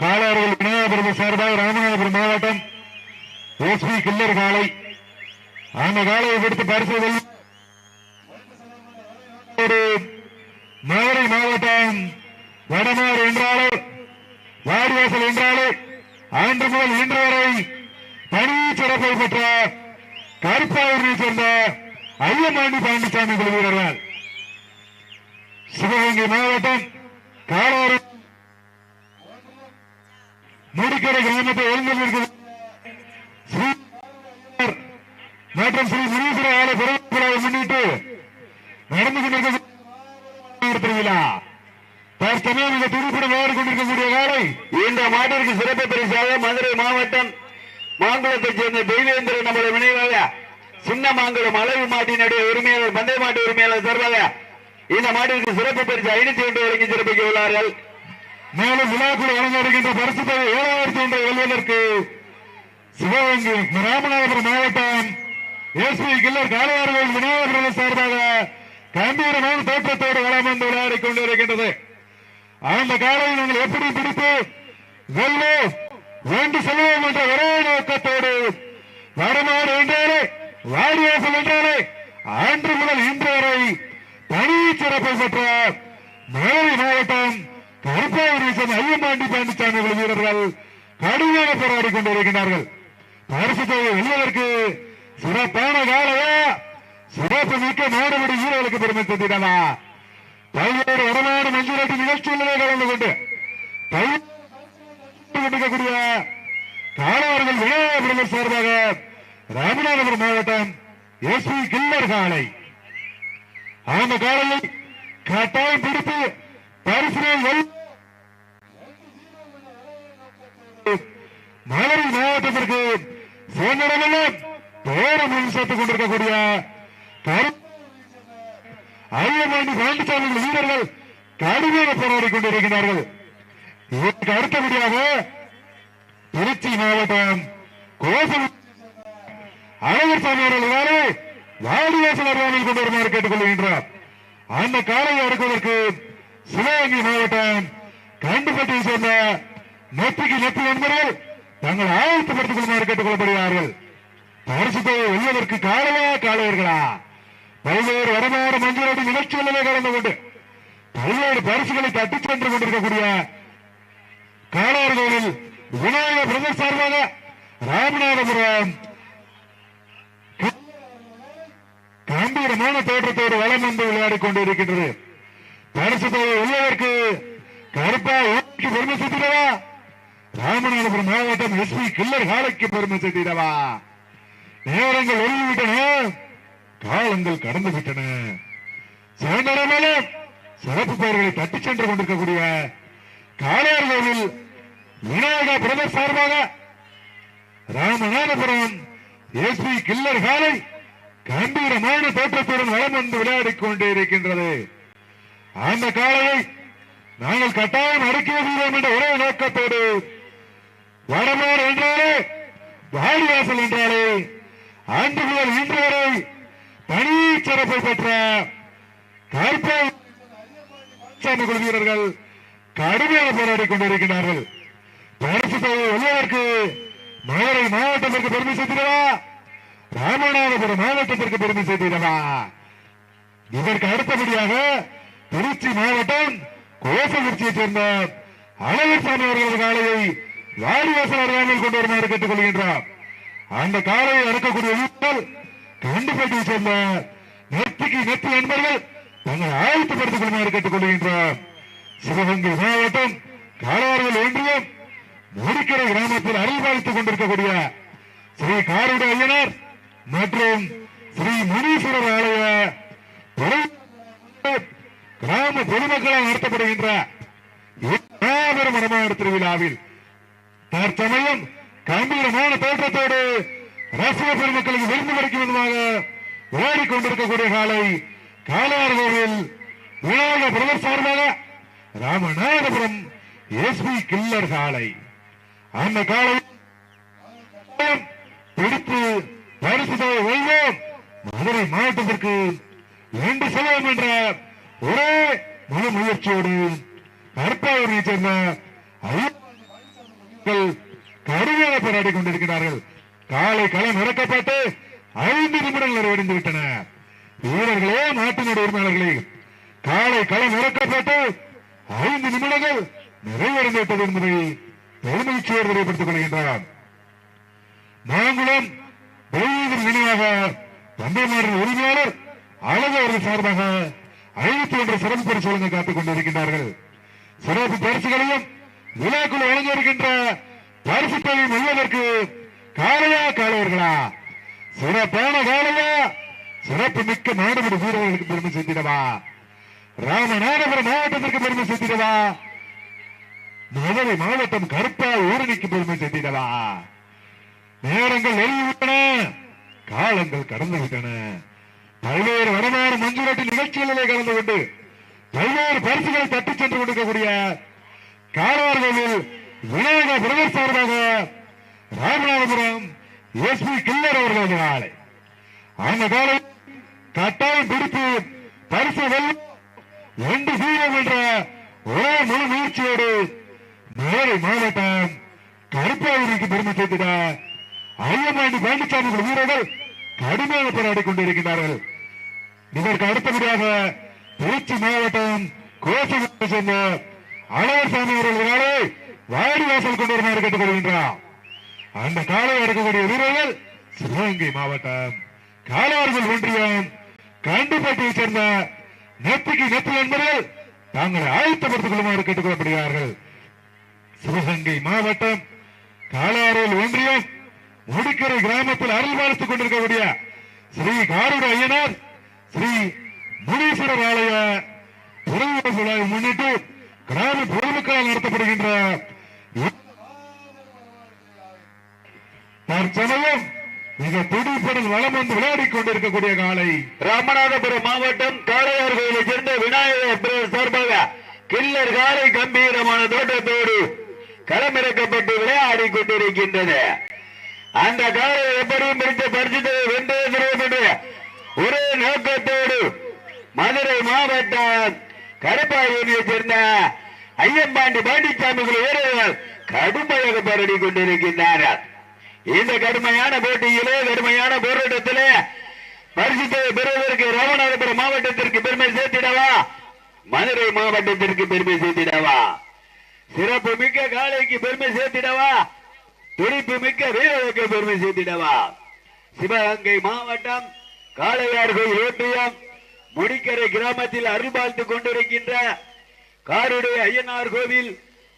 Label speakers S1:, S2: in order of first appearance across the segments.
S1: காலாறுகள் விநாயகபுரம் சார்பாக ராமநாதபுரம் மாவட்டம் SP killer காலை. அந்த காலையை பிடித்து பரிசுகள் மதுரை மாவட்டம் வடமாறு என்றாலே வாடிவாசல் என்றாலே அன்று முதல் இன்று வரை தனி சிறப்பை பெற்ற கருப்பாவூரை சேர்ந்த ஐயமாண்டி பழனிசாமி குழு வீரர்கள் சிவகங்கை மாவட்டம் காலாறு முடிக்கரை கிராமத்தை ஒழுங்கில் ஸ்ரீ மற்றும் ஸ்ரீ முனீஸ்வர ஆலை பிறப்பு முன்னிட்டு நடந்து கொண்டிருக்க திருவிழா. தற்சமயம் இந்த துடிப்புடன் விளையாடி கொண்டிருக்கக்கூடிய காலை
S2: இந்த மாட்டிற்கு சிறப்பு பரிசாக மதுரை மாவட்டம் மாங்குளத்தைச் சேர்ந்த தெய்வேந்திரன் நம்முடைய நினைவாக சின்ன மாங்குளம் அளவு மாட்டினுடைய உரிமையாளர் பந்தய மாட்டு உரிமையாளர் சார்பாக இந்த மாட்டிற்கு சிறப்பு பரிசு ஐநூத்தி ஒன்று வழங்கி சிறப்பிக்க உள்ளார்கள்.
S1: மேலும் விழாக்குழு வழங்க இருக்கின்ற பரிசு தொகை ஏழாயிரத்தி ஒன்றை வெல்வதற்கு சிவகங்கை ராமநாதபுரம் மாவட்டம் எஸ்பி கில்லர் காளையார்கள் விநாயகர் சார்பாக கம்பீரமான தோற்றத்தோடு வளம் வந்து விளையாடி கொண்டிருக்கின்றது. அந்த காலையை நாங்கள் எப்படி பிடித்து வெல்வோம்? வேண்டு செல்வோம் என்ற ஒரே நோக்கத்தோடு வடமாடு என்றாலே வாரியாசல் என்றாலே அன்று முதல் இன்று வரை தனி சிறப்பை பெற்ற மதுரை மாவட்டம் கருப்பாவூரை சேர்ந்த ஐயம்பாண்டி பாண்டிச்சாமி வீரர்கள் கடுமையாக போராடி கொண்டிருக்கிறார்கள் பரிசு தொகை வெல்வதற்கு சிறப்பான வேலையா? சிறப்பு மிக்க நாடுபடி வீரர்களுக்கு பெருமை தந்திடவா? பல்வேறு வடநாடு மஞ்சுராட்டி நிகழ்ச்சிகளிலே கலந்து கொண்டு பல்வேறு கொண்டிருக்கக்கூடிய காலாளர்கள் விநாயகபுரம் சார்பாக ராமநாதபுரம் மாவட்டம் எஸ்பி கில்லர் காலை. அந்த காலையில் கட்டாயம் பிடித்து மதுரை மாவட்டத்திற்கு சுதந்திரமெல்லாம் பேரம் சேர்த்துக் கொண்டிருக்கக்கூடிய ஐயமாண்டி பழனிசாமி வீரர்கள் கடுமையாக போராடி கொண்டிருக்கிறார்கள். இதற்கு அடுத்தபடியாக திருச்சி மாவட்டம் கோசம் அழகர் சாமி யாரு வாடிவாசல் அருகாமையில் கொண்டு வருமாறு கேட்டுக் கொள்கின்றார் அந்த காலையை அடுக்குவதற்கு சிவகங்கை மாவட்டம் கண்டுபட்டியை சேர்ந்த நெற்றிக்கு நெற்றி நண்பர்கள் தங்கள் ஆயத்தப்படுத்திக் கொள்ளுமாறு கேட்டுக்கொள்ளப்படுகிறார்கள். கொள்ளப்படுகிறார்கள் பரிசு தொகை வெல்வதற்கு காலையா காளையர்களா பல்வேறு வருமான மஞ்சளோடு நிகழ்ச்சிகளிலே கலந்து கொண்டு பல்வேறு பரிசுகளை தட்டிச் சென்று கொண்டிருக்கக்கூடிய காலாறுகளில் விநாயக பிரதர் சார்பாக ராமநாதபுரம் கம்பீரமான தோற்றத்தோடு வளம் வந்து விளையாடிக் கொண்டிருக்கின்றது. பரிசு தொகை உள்ளதற்கு கருப்பா ஊருக்கு பெருமை சேர்த்திடவா? ராமநாதபுரம் மாவட்டம் எஸ்பி கில்லர் காலைக்கு பெருமை சேர்த்திடவா? நேரங்கள் ஒழுங்கிவிட்டன காலங்கள் கடந்து விட்டன சிறந்தடமேலும் சிறப்பு பெயர்களை தட்டிச் சென்று கொண்டிருக்கக்கூடிய காளையார் கோவில் விநாயக பிரதர் சார்பாக ராமநாதபுரம் எஸ்பி கில்லர் காலை கம்பீரமான தோற்றத்துடன் வளம் வந்து விளையாடிக் கொண்டே இருக்கின்றது. அந்த காலையை நாங்கள் கட்டாயம் அடுக்கி வருகிறோம் என்ற ஒரே நோக்கத்தோடு வடமாறு என்றாலே வாடிவாசல் என்றாலே ஆண்டு முதல் இன்று வரை தனி சிறப்பை பெற்ற கருப்பை குழு வீரர்கள் கடுமையாக போராடி கொண்டிருக்கிறார்கள் பரிசு தொகை உள்ளதற்கு மதுரை மாவட்டத்திற்கு பெருமை சேர்த்திடவா? ராமநாதபுரம் மாவட்டத்திற்கு பெருமை சேர்த்திடவா? இதற்கு அடுத்தபடியாக திருச்சி மாவட்டம் கோசகுறிச்சியைச் சேர்ந்த அழகர் சாமி அவர்களது காலையை வாடிவாசல் அருகாமையில் கொண்டு வருமாறு கேட்டுக் கொள்கின்றார் அந்த காலையை அறுக்கக்கூடிய வீரர்கள் கண்டுபட்டியை சேர்ந்த நெற்றிக்கு நெற்றி நண்பர்கள் தங்களை ஆயத்தப்படுத்திக் கொள்ளுமாறு கேட்டுக் கொள்கின்றார் சிவகங்கை மாவட்டம் காலாறுகள் ஒன்றியம் முடிக்கரை கிராமத்தில் அருள்பாலித்துக் கொண்டிருக்கக்கூடிய ஸ்ரீ காருட ஐயனார் மற்றும் ஸ்ரீ முனீஸ்வரர் ஆலய கிராம பொதுமக்களால் நடத்தப்படுகின்ற மாபெரும் மரமான திருவிழாவில் தற்சமயம் கம்பீரமான தோற்றத்தோடு ரசிக பெருமக்களுக்கு விருந்து கிடைக்கும் விதமாக ஓடிக்கொண்டிருக்கக்கூடிய காலை காலார் கோவில் உலக பிரதர் சார்பாக ராமநாதபுரம் எஸ்பி கில்லர் காலை அந்த காலை பிடித்து பரிசு தொகை வெல்வோம். மதுரை மாவட்டத்திற்கு இரண்டு செல்வோம் என்ற ஒரே மன முயற்சியோடு கருப்பாவூரை சேர்ந்த ஐயப்ப போராடி கொண்டிருக்கிறார்கள். காலை களம் இறக்கப்பட்டு ஐந்து நிமிடங்கள் நிறைவடைந்து விட்டன. வீரர்களே நாட்டினுடைய உரிமையாளர்களே காலை களம் இறக்கப்பட்டு ஐந்து நிமிடங்கள் நிறைவடைந்து விட்டது என்பதை பெருமகிழ்ச்சியோடு தெரியப்படுத்திக் கொள்கின்றார். நாங்களும் தெய்வீகம் நினைவாக தந்தைமாரின் உரிமையாளர் அழகு அவர்கள் சார்பாக ஐநூத்தி ஒன்று சிறப்பு பரிசு காத்துக் கொண்டிருக்கின்றார்கள். சிறப்பு பரிசுகளையும் விழாக்குள் வழங்க இருக்கின்ற பரிசு தொழில் முழுவதற்கு காலையா காலவர்களா சிறப்பான காலையா? சிறப்பு மிக்க நாடுபடி வீரர்களுக்கு பெருமை சேர்த்திடவா? ராமநாதபுரம் மாவட்டத்திற்கு பெருமை சேர்த்திடவா? மதுரை மாவட்டம் கருப்பா ஊரணிக்கு பெருமை சேர்த்திடவா? நேரங்கள் எழுதிவிட்டன காலங்கள் கடந்து விட்டன. பல்வேறு வரலாறு மஞ்சுரட்டி நிகழ்ச்சிகளிலே கலந்து கொண்டு பல்வேறு பரிசுகளை தட்டிச் சென்று கொண்டிருக்கக்கூடிய காலார்களில் விநாயக பிரதர் சார்பாக ராமநாதபுரம் எஸ்பி கில்லர் அவர்களது நாளை. அந்த காலை கட்டாயம் பிடித்து பரிசு ஒன்று ரெண்டு என்ற ஒரே முழு முயற்சியோடு மதுரை மாவட்டம் கருப்பாவிற்கு பெருமை சேர்த்திட ஐயமாண்டி பழனிசாமி வீரர்கள் கடுமையாக போராடி கொண்டிருக்கிறார்கள் இதற்கு அடுத்தபடியாக திருச்சி மாவட்டம் கோசகத்தை சேர்ந்த அழகர் சாமி அவர்களாலே வாடி வாசல் கொண்டு வருமாறு கேட்டுக்கொள்கின்றார் அந்த காலை இருக்கக்கூடிய வீரர்கள் சிவகங்கை மாவட்டம் காலாறுகள் ஒன்றியம் கண்டுபட்டியை சேர்ந்த நெத்திக்கு நெத்தி என்பவர்கள் தாங்களை ஆயத்தப்படுத்திக் கொள்ளுமாறு கேட்டுக்கொள்ளப்படுகிறார்கள் சிவகங்கை மாவட்டம் காலாறுகள் ஒன்றியம் முடிக்கரை கிராமத்தில் அருள் வாழ்த்துக் கொண்டிருக்கக்கூடிய ஸ்ரீ காருட ஐயனார் ஸ்ரீ முனீஸ்வரர் ஆலய விழாவை முன்னிட்டு கிராம பொதுமக்களால் நடத்தப்படுகின்ற தற்சமயம் மிக துடிப்புடன் வளம் வந்து விளையாடி கொண்டிருக்கக்கூடிய காலை
S2: ராமநாதபுரம் மாவட்டம் காளையார் கோயிலை சேர்ந்த விநாயகர் சார்பாக கில்லர் காலை கம்பீரமான தோட்டத்தோடு களமிறக்கப்பட்டு விளையாடி கொண்டிருக்கின்றது. அந்த காலை எப்படியும் பிடித்த பரிசுத்தை வென்றே ஒரே நோக்கத்தோடு மதுரை மாவட்டம் கருப்பாயூரியை சேர்ந்த ஐயம்பாண்டி பாண்டிச்சாமி வீரர்கள் கடுமையாக பரடி கொண்டிருக்கின்றனர் இந்த கடுமையான போட்டியிலே கடுமையான போராட்டத்திலே பரிசுத்தை பெறுவதற்கு ராமநாதபுரம் மாவட்டத்திற்கு பெருமை சேர்த்திடவா? மதுரை மாவட்டத்திற்கு பெருமை சேர்த்திடவா? சிறப்பு மிக்க காளைக்கு பெருமை சேர்த்திடவா? துடிப்பு மிக்க வீரருக்கு பெருமை சேர்த்திடவா? சிவகங்கை மாவட்டம் காளையார் கோயில் ஒன்றியம் முடிக்கரை கிராமத்தில் அருள் பார்த்து கொண்டிருக்கின்ற காருடைய ஐயனார் கோவில்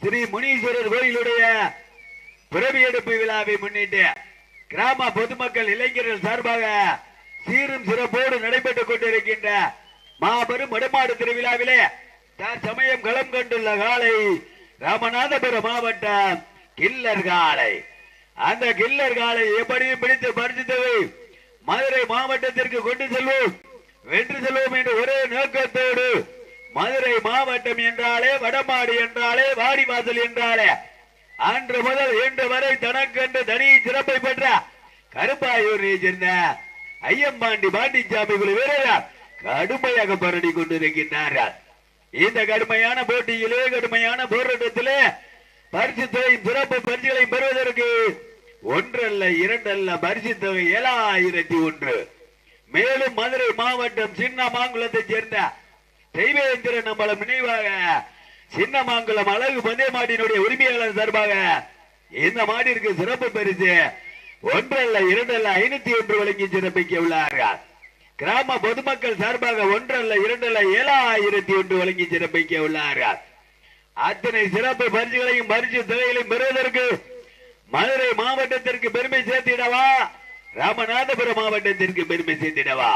S2: ஸ்ரீ முனீஸ்வரர் கோயிலுடைய பிறவி எடுப்பு விழாவை முன்னிட்டு கிராம பொதுமக்கள் இளைஞர்கள் சார்பாக சீரும் சிறப்போடு நடைபெற்றுக் கொண்டிருக்கின்ற மாபெரும் வடமாடு திருவிழாவிலே தற்சமயம் களம் கண்டுள்ள காலை ராமநாதபுரம் மாவட்டம் கில்லர் காலை அந்த கில்லர் காலை எப்படியும் பிடித்து பரிசுத்தவை மதுரை மாவட்டத்திற்கு கொண்டு செல்வோம். வென்று செல்வோம் என்ற ஒரே நோக்கத்தோடு மதுரை மாவட்டம் என்றாலே வடமாடு என்றாலே வாடிவாசல் என்றாலே அன்று முதல் இன்று வரை தனக்கென்று தனி சிறப்பை பெற்ற கருப்பாயூரை சேர்ந்த ஐயம்பாண்டி பாண்டிச்சாமி குழு வீரர்கள் கடுமையாக போராடி கொண்டிருக்கின்றார்கள். இந்த கடுமையான போட்டியிலே கடுமையான போராட்டத்திலே பரிசு துறையின் சிறப்பு பரிசுகளை பெறுவதற்கு ஒன்றல்ல இரண்டல்ல பரிசு தொகை ஏழாயிரத்தி ஒன்று. மேலும் மதுரை மாவட்டம் சின்னமாங்குளத்தை சேர்ந்த தெய்வேந்திரன் நம்மள நினைவாக சின்னமாங்குளம் அழகு பந்தய மாட்டினுடைய உரிமையாளர் சார்பாக இந்த மாடிற்கு சிறப்பு பரிசு ஒன்றல்ல இரண்டல்ல ஐநூத்தி ஒன்று வழங்கி சிறப்பிக்க உள்ளார்கள். கிராம பொதுமக்கள் சார்பாக ஒன்றல்ல இரண்டல்ல ஏழாயிரத்தி ஒன்று வழங்கி சிறப்பிக்க உள்ளார்கள். அத்தனை சிறப்பு பரிசுகளையும் பரிசு தொகைகளையும் பெறுவதற்கு மதுரை மாவட்டத்திற்கு பெருமை சேர்த்திடவா? ராமநாதபுரம் மாவட்டத்திற்கு பெருமை சேர்த்திடவா?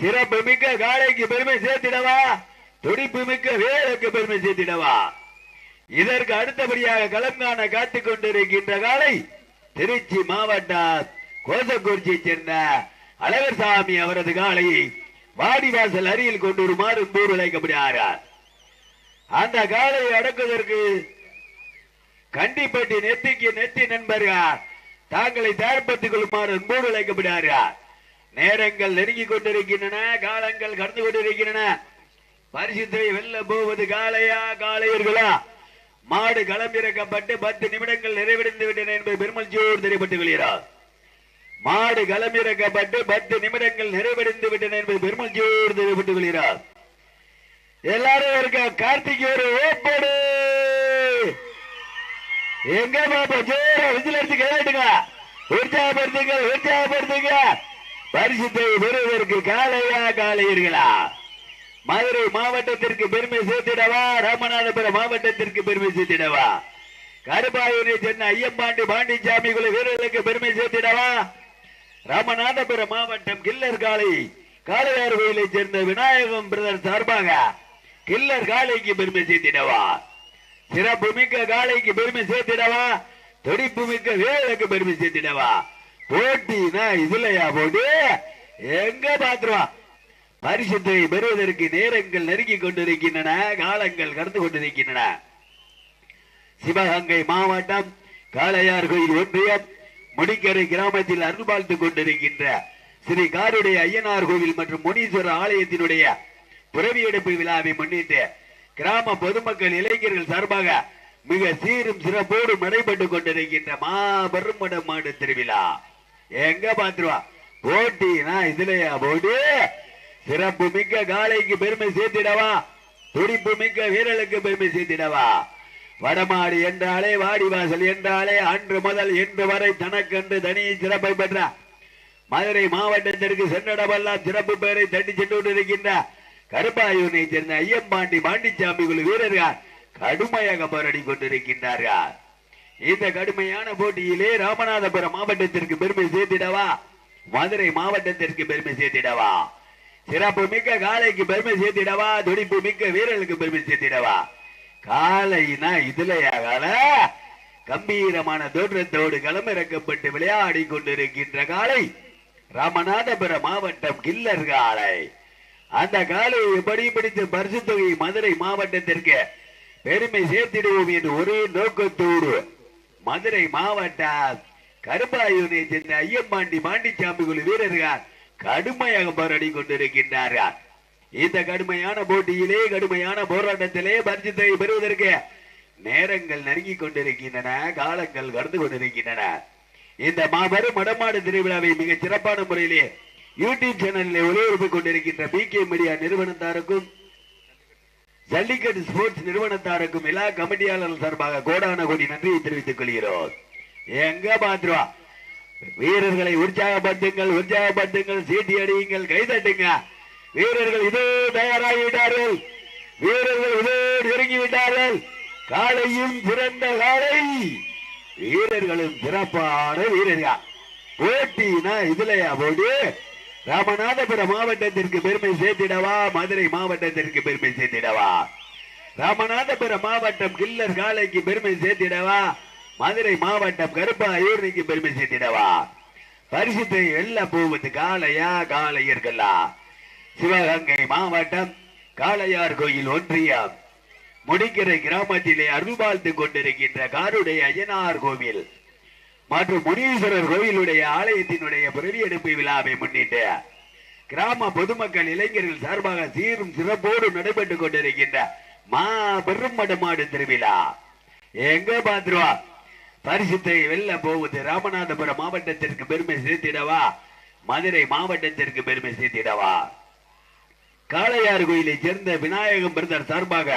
S2: சிறப்பு மிக்க காளைக்கு பெருமை சேர்த்திடவா? துடிப்பு மிக்க வேலுக்கு பெருமை சேர்த்திடவா? இதற்கு அடுத்தபடியாக களம் காண காத்துக் கொண்டிருக்கின்ற காலை திருச்சி மாவட்டம் கோசக்குறிச்சியை சேர்ந்த அழகர்சாமி அவரது காளையை வாடிவாசல் அருகில் கொண்டு வருமாறு கூறு அழைக்கப்படுகிறார் அந்த காளையை அடக்குவதற்கு கண்டிப்பட்டி நெத்திக்கு நெத்தி நண்பர்கள். தாங்களை தயார்படுத்திக் கொள்ளுமாறு அன்போடு அழைக்கப்படுகிறார் நேரங்கள் நெருங்கிக் கொண்டிருக்கின்றன காலங்கள் கடந்து கொண்டிருக்கின்றன. பரிசுத்தை வெல்ல போவது காளையா காளையர்களா மாடு களமிறக்கப்பட்டு பத்து நிமிடங்கள் நிறைவடைந்து விட்டன என்பது பெருமல்ஜோடு தெரியப்பட்டு கொள்கிறார். மாடு களமிறக்கப்பட்டு பத்து நிமிடங்கள் நிறைவடைந்து விட்டன என்பது பெருமல்ஜோடு தெரியப்பட்டு கொள்கிறார். எல்லாரும் இருக்க கார்த்திகேயர் ஒரு ஓப்படு! எங்க பாப்பா ஜோர விசில் அடிச்சு கேட்டுங்க உற்சாகப்படுத்துங்க உற்சாகப்படுத்துங்க. பரிசுத்தை பெறுவதற்கு காலையா காலையீர்களா? மதுரை மாவட்டத்திற்கு பெருமை சேர்த்திடவா? ராமநாதபுரம் மாவட்டத்திற்கு பெருமை சேர்த்திடவா? கருப்பாயூரை சென்னை ஐயம்பாண்டி பாண்டிச்சாமி குழு வீரர்களுக்கு பெருமை சேர்த்திடவா? ராமநாதபுரம் மாவட்டம் கில்லர் காளை காளையார் கோயிலை சேர்ந்த விநாயகம் பிரதர் சார்பாக கில்லர் காளைக்கு பெருமை சேர்த்திடவா? சிறப்பு மிக்க காளைக்கு பெருமை சேர்த்திடவா? துடிப்பு மிக்க வேலுக்கு பெருமை சேர்த்திடவா? போட்டினா இதுலயா போட்டு? எங்க பாத்துருவா பரிசுத்தை பெறுவதற்கு நேரங்கள் நெருங்கி கொண்டிருக்கின்றன காலங்கள் கடந்து கொண்டிருக்கின்றன. சிவகங்கை மாவட்டம் காளையார் கோயில் ஒன்றியம் முடிக்கரை கிராமத்தில் அருள் பார்த்துக் கொண்டிருக்கின்ற ஸ்ரீ காருடைய ஐயனார் கோவில் மற்றும் முனீஸ்வரர் ஆலயத்தினுடைய துறவி எடுப்பு விழாவை முன்னிட்டு கிராம பொதுமக்கள் இளைஞர்கள் சார்பாக மிக சீரும் சிறப்போடு நடைபெற்றுக் கொண்டிருக்கின்ற மாபெரும் மாடு திருவிழா. எங்க பாத்துருவா? போட்டினா இதுலயா போட்டி? சிறப்பு மிக்க காலைக்கு பெருமை சேர்த்திடவா? துடிப்பு மிக்க வீரலுக்கு பெருமை சேர்த்திடவா? வடமாடு என்றாலே வாடிவாசல் என்றாலே அன்று முதல் இன்று வரை தனக்கென்று தனி சிறப்பை பெற்ற மதுரை மாவட்டத்திற்கு சென்றடமெல்லாம் சிறப்பு பெயரை தட்டி சென்று கொண்டிருக்கின்ற கருப்பாயூனை சேர்ந்த ஐயம்பாண்டி பாண்டிச்சாமி குழு வீரர்கள் கடுமையாக போராடி கொண்டிருக்கின்றார்கள். இந்த கடுமையான போட்டியிலே ராமநாதபுரம் மாவட்டத்திற்கு பெருமை சேர்த்திடவா? மதுரை மாவட்டத்திற்கு பெருமை சேர்த்திடவா? சிறப்பு மிக்க காளைக்கு பெருமை சேர்த்திடவா? துடிப்பு மிக்க வீரர்களுக்கு பெருமை சேர்த்திடவா? காளைனா இதுலயாகால கம்பீரமான தோற்றத்தோடு களமிறக்கப்பட்டு விளையாடி கொண்டிருக்கின்ற காளை ராமநாதபுரம் மாவட்டம் கில்லர் காளை. அந்த காலையை எப்படி பிடித்து பரிசு தொகை மதுரை மாவட்டத்திற்கு பெருமை சேர்த்திடுவோம் என்று ஒரே நோக்கத்தோடு மதுரை மாவட்டம் கருப்பாயூனை சேர்ந்த ஐயம்பாண்டி பாண்டிச்சாமி குழு வீரர்கள் கடுமையாக போராடி கொண்டிருக்கின்றார்கள். இந்த கடுமையான போட்டியிலே கடுமையான போராட்டத்திலே பரிசுத்தை பெறுவதற்கு நேரங்கள் நெருங்கி கொண்டிருக்கின்றன காலங்கள் கடந்து கொண்டிருக்கின்றன. இந்த மாபெரும் மடமாடு திருவிழாவை மிக சிறப்பான முறையிலே யூடியூப் சேனலில் ஒளிபரப்பு கொண்டிருக்கின்ற பி கே மீடியா நிறுவனத்தாருக்கும் ஜல்லிக்கட்டு ஸ்போர்ட்ஸ் நிறுவனத்தாருக்கும் எல்லா கமிட்டியாளர்கள் சார்பாக கோடான கோடி நன்றியை தெரிவித்துக் கொள்கிறோம். எங்க பாத்துருவா வீரர்களை உற்சாகப்படுத்துங்கள் உற்சாகப்படுத்துங்கள் சீட்டி அடியுங்கள் கைதட்டுங்க வீரர்கள் இதோ தயாராகிவிட்டார்கள். வீரர்கள் இதோ நெருங்கிவிட்டார்கள். காலையும் சிறந்த காலை வீரர்களும் சிறப்பான வீரர்கள். போட்டினா இதுலயா போடு ராமநாதபுரம் மாவட்டத்திற்கு பெருமை சேர்த்திடவா? மதுரை மாவட்டத்திற்கு பெருமை சேர்த்திடவா? ராமநாதபுரம் மாவட்டம் கில்லர் காலைக்கு பெருமை சேர்த்திடவா? மதுரை மாவட்டம் கருப்பாயூர்னிக்கு பெருமை சேர்த்திடவா? பரிசுத்தை எல்லாம் போவது காளையா காளையர்களா? சிவகங்கை மாவட்டம் காளையார் கோயில் ஒன்றியம். முடிக்கிற கிராமத்திலே அருள்பாழ்த்து கொண்டிருக்கின்ற காருடைய அய்யனார் கோவில். மற்றும் முனீஸ்வரர் கோயிலுடைய ஆலயத்தினுடைய பிரவியெடுப்பு விழாவை முன்னிட்டு கிராம பொதுமக்கள் இளைஞர்கள் சார்பாக சீரும் சிறப்போடு நடைபெற்றுக் கொண்டிருக்கின்ற மா பெருமடமாடு திருவிழா. எங்க பாத்துருவா? பரிசுத்தை வெல்ல போவது ராமநாதபுரம் மாவட்டத்திற்கு பெருமை சேர்த்திடவா? மதுரை மாவட்டத்திற்கு பெருமை சேர்த்திடவா? காளையார் கோயிலை சேர்ந்த விநாயகம் பிரதர் சார்பாக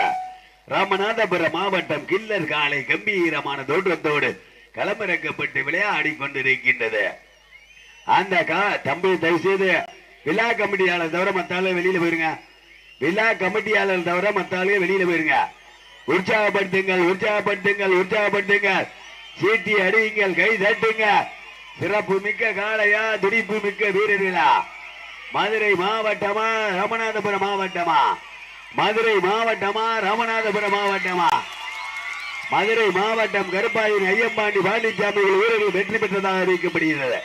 S2: ராமநாதபுரம் மாவட்டம் கில்லர் காலை கம்பீரமான தோற்றத்தோடு களமிறக்கப்பட்டு விளையாடி கொண்டிருக்கின்றது. அந்த கா தம்பி தயவு செய்து விழா கமிட்டியாளர் தவிர மத்தால வெளியில போயிருங்க. விழா கமிட்டியாளர் தவிர மத்தாலே வெளியில போயிருங்க. உற்சாகப்படுத்துங்கள் உற்சாகப்படுத்துங்கள் உற்சாகப்படுத்துங்கள். சீட்டி அடியுங்கள் கை தட்டுங்க. சிறப்பு மிக்க காளையா துடிப்பு மிக்க வீரர்களா. மதுரை மாவட்டமா ராமநாதபுரம் மாவட்டமா? மதுரை மாவட்டமா ராமநாதபுரம் மாவட்டமா? மதுரை மாவட்டம் கருப்பாயின் ஐயம்பாண்டி பாண்டிச்சாமி வீரர்கள் வெற்றி பெற்றதாக அறிவிக்கப்படுகிறது.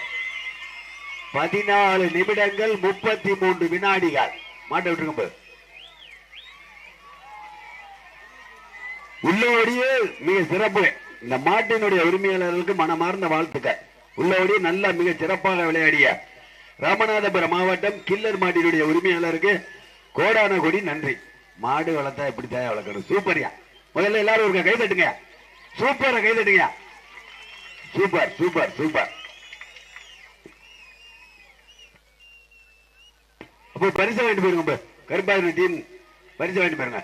S2: பதினாலு நிமிடங்கள் முப்பத்தி மூன்று வினாடிகள். மாட்ட விட்டுருங்க உள்ளோடியே மிக சிறப்பு. இந்த மாட்டினுடைய உரிமையாளர்களுக்கு மனமார்ந்த வாழ்த்துக்கள். உள்ளபடியே நல்ல மிக சிறப்பாக விளையாடிய ராமநாதபுரம் மாவட்டம் கில்லர் மாட்டினுடைய உரிமையாளருக்கு கோடான கொடி நன்றி. மாடு வளர்த்தா எப்படி தான் வளர்க்கணும் சூப்பரியா. முதல்ல எல்லாரும் ஒரு கை தட்டுங்க. சூப்பர் கை தட்டுங்க. சூப்பர் சூப்பர் சூப்பர் அப்போ பரிசு வாங்கிட்டு போயிருங்க இப்ப. கருப்பாயிரம் டீம் பரிசு வாங்கிட்டு போயிருங்க.